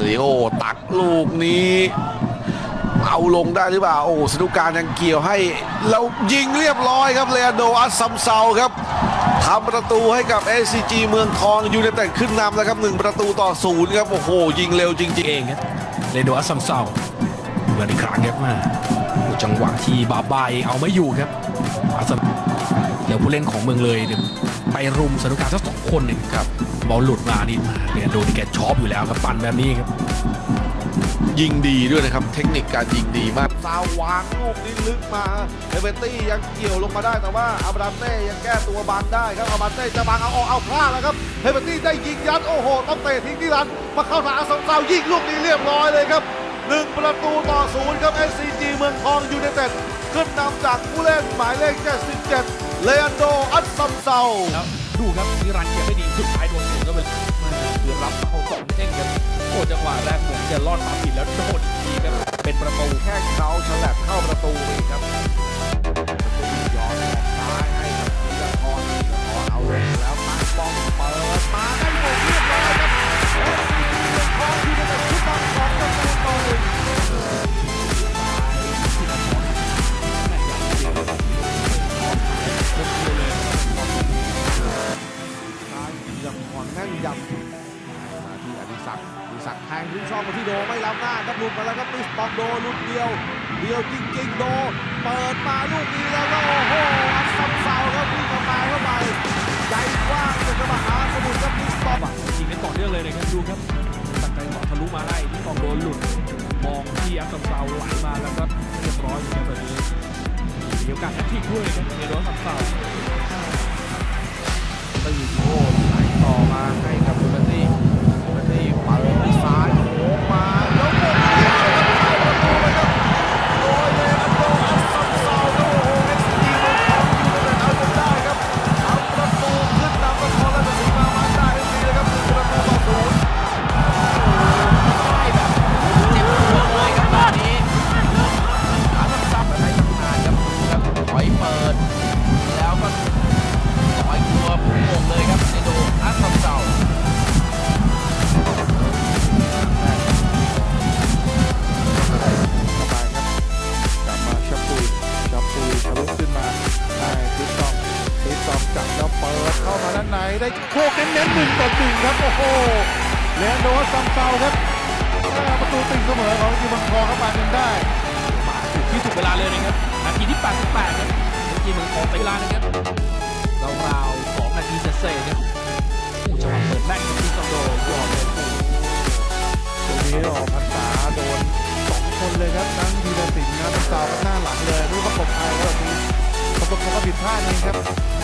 ซิโอตักลูกนี้ เอาลงได้หรือเปล่า โอ้สนุกการยังเกี่ยวให้ แล้วยิงเรียบร้อยครับเลอโดอัสซัมเซาครับทำประตูให้กับ SCG เมืองทองยูไนเต็ดขึ้นนำแล้วครับหนึ่งประตูต่อศูนย์ครับ โอ้โห ยิงเร็วจริงเองครับเรโดอัสซัมเซาเหมือนอีกครั้งครับมาจังหวะที่บาบายเอาไม่อยู่ครับอัสซัม เดี๋ยวผู้เล่นของเมืองเลยเนี่ยไปรุมสนุกการสักสองคนหนึ่งครับบอลหลุดมานี่เรโดนแกชอปอยู่แล้วครับปั่นแบบนี้ครับ ยิงดีด้วยนะครับ เทคนิคการยิงดีมากซาววางลูกนี้ลึกมาเอเวนตี้ยังเกี่ยวลงมาได้แต่ว่าอับรามเต้ยังแก้ตัวบังได้ครับอับรามเต้จะบังเอาออกเอาพลาดแล้วครับ เฮเบนตี้ได้ยิงยัดโอ้โหต้องเตะทิ้งที่รันมาเข้าทางอสซัมเซายิงลูกนี้เรียบร้อยเลยครับหนึ่งประตูต่อศูนย์ครับ SCG เมืองทองยูไนเต็ดขึ้นนำจากผู้เล่นหมายเลข 77 เลอันโด อัสซัมเซาแล้วดูครับนิรันเก็บไม่ดีสุดท้ายโดนเสียก็เป็นมาเกือบรับเข้าสองเด้งครับโอ้จังหวะแรกเหมือนจะรอดมาผิดแล้วโดนทีครับเป็นประตูแค่เขาฉลับเข้าประตูไปอีกครับ แม่นยำมาที่อดิศักดิ์อดิศักดิ์แทงขึ้นช่องมาที่โดไม่ล้ำหน้าครับหลุดมาแล้วครับติสปองโดหลุดเดียว เดียวจริงๆโด เปิดมาลูกนี้แล้วก็โอ้โหอัสซัมเซาครับวิ่งเข้ามาเข้าไปใจกว้างเป็นกระบะหาสมุทรครับติสปองยิงกันต่อเนื่องเลยนะครับดูครับตัดใจต่อทะลุมาให้ที่ฟองโดหลุดมองที่อัสซัมเซาไหลมาแล้วก็เรียบร้อยอยู่ครับแบบนี้มีโอกาสแฮตทริกด้วยครับเรโดส เข้ามาด้านในได้โคกเน้นๆหนึ่งต่อหนึ่งครับ โอ้โหเลนโดซัมเซาครับแม่ประตูติงเสมอของทีมบังทองเข้ามาจนได้มาถูกที่ถูกเวลาเลยนะครับนาทีที่ 88ครับทีมเมืองทองไปเวลานะครับราวๆ2นาทีเศษๆครับโอ้จังหวะเปิดแรกครับที่ฟองโดยอดเลยโอ้โหตรงนี้ออกพรรษาโดนสองคนเลยครับทั้งดีดสินนะซัมเซาหน้าหลังเลยรู้ประกบไทยแล้วแบบนี้ประกบเขาก็ผิดพลาดเองครับ